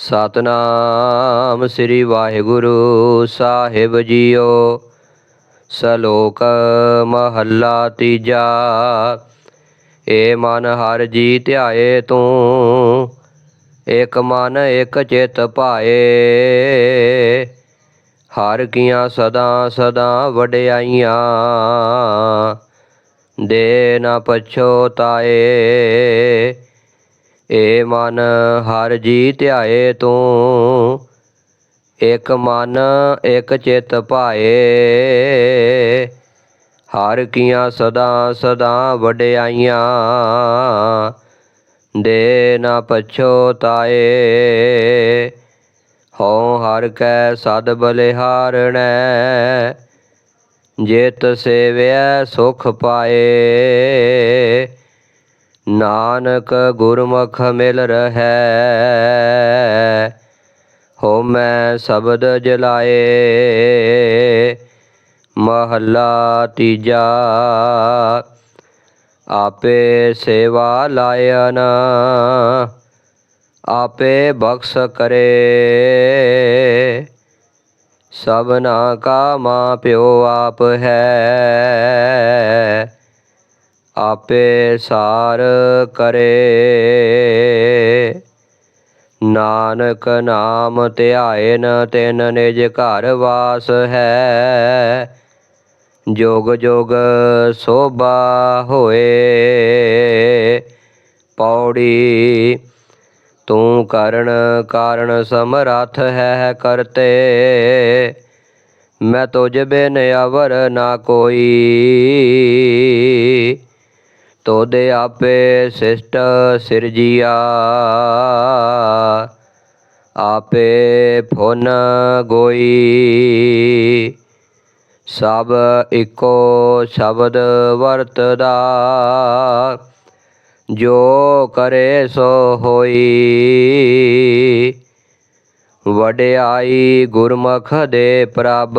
ਸਤਨਾਮ ਸ੍ਰੀ ਵਾਹਿਗੁਰੂ ਸਾਹਿਬ ਜੀਓ। ਸਲੋਕ ਮਹੱਲਾ ਤੀਜਾ। ਏ ਮਨ ਹਰ ਜੀ ਧਿਆਏ ਤੂੰ, ਇਕ ਮਨ ਇਕ ਚਿਤ ਭਾਏ। ਹਰ ਕੀਆਂ ਸਦਾ ਸਦਾ ਵਡਿਆਈਆਂ, ਦੇ ਨਾ ਪਛੋਤਾਏ ਏ ਮਨ ਹਰ ਜੀ ਧਿਆਏ ਤੂੰ। ਇਕ ਮਨ, ਇਕ ਚਿਤ ਭਾਏ। ਹਰ ਕੀਆਂ ਸਦਾ ਸਦਾ ਵਡਿਆਈਆਂ। ਦੇ ਨਾ ਪਛੋਤਾਏ ਹਉ ਹਰ ਕੈ ਸਦ ਬਲਿਹਾਰਣੈ। ਜਿਤ ਸੇਵਿਆ ਸੁਖ ਪਾਏ। ਨਾਨਕ ਗੁਰਮੁਖ ਮਿਲ ਰਹੈ। ਹੋ ਮੈਂ ਸ਼ਬਦ ਜਲਾਏ। ਮਹੱਲਾ ਤੀਜਾ। ਆਪੇ ਸੇਵਾ ਲਾਇਨ, ਆਪੇ ਬਖਸ਼ ਕਰੇ। ਸਭਨਾ ਕਾ ਮਾਂ ਪਿਓ ਆਪ ਹੈ। ਆਪੇ ਸਾਰ ਕਰੇ। ਨਾਨਕ ਨਾਮ ਧਿਆਇਨ, ਤਿਨ ਨਿਜ ਘਰ ਵਾਸ ਹੈ। ਜੋਗ ਜੋਗ ਸੋਭਾ ਹੋਏ। ਪੌੜੀ ਤੂੰ ਕਰਨ ਕਾਰਨ ਸਮਰੱਥ ਹੈ ਕਰਤੇ। ਮੈਂ ਤੁਝ ਬਿਨ ਅਵਰ ਨਾ ਕੋਈ। ਤੋਦੇ ਆਪੇ ਸਿਸ਼ਟ ਸਿਰਜੀਆ। ਆਪੇ ਫੁਨ ਗੋਈ। ਸਭ ਇੱਕੋ ਸ਼ਬਦ ਵਰਤਦਾ। ਜੋ ਕਰੇ ਸੋ ਹੋਈ। ਵਡਿਆਈ ਗੁਰਮੁਖ ਦੇ ਪ੍ਰਭ।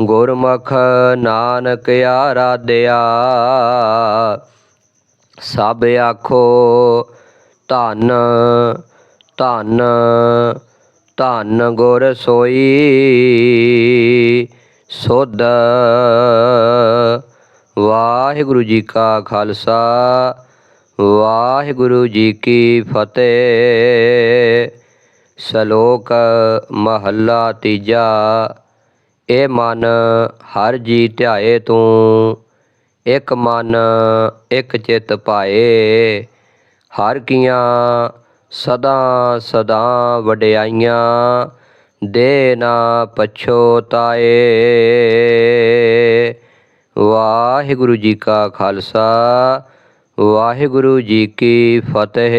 ਗੁਰਮੁਖ ਨਾਨਕ ਆਰਾਧਿਆ। ਸਭ ਆਖੋ, ਧੰਨ ਧੰਨ ਧੰਨ ਗੁਰ ਸੋਈ। ਸੋਧ ਵਾਹਿਗੁਰੂ ਜੀ ਕਾ ਖਾਲਸਾ, ਵਾਹਿਗੁਰੂ ਜੀ ਕੀ ਫਤਿਹ। ਸ਼ਲੋਕ ਮਹੱਲਾ ਤੀਜਾ। ਇਹ ਮਨ ਹਰ ਜੀ ਧਿਆਏ ਤੂੰ, ਇੱਕ ਮਨ ਇੱਕ ਚਿਤ ਪਾਏ। ਹਰ ਕੀਆਂ ਸਦਾ ਸਦਾ ਵਡਿਆਈਆਂ, ਦੇ ਨਾ ਪਛੋਤਾਏ ਵਾਹਿਗੁਰੂ ਜੀ ਕਾ ਖਾਲਸਾ, ਵਾਹਿਗੁਰੂ ਜੀ ਕੀ ਫਤਿਹ।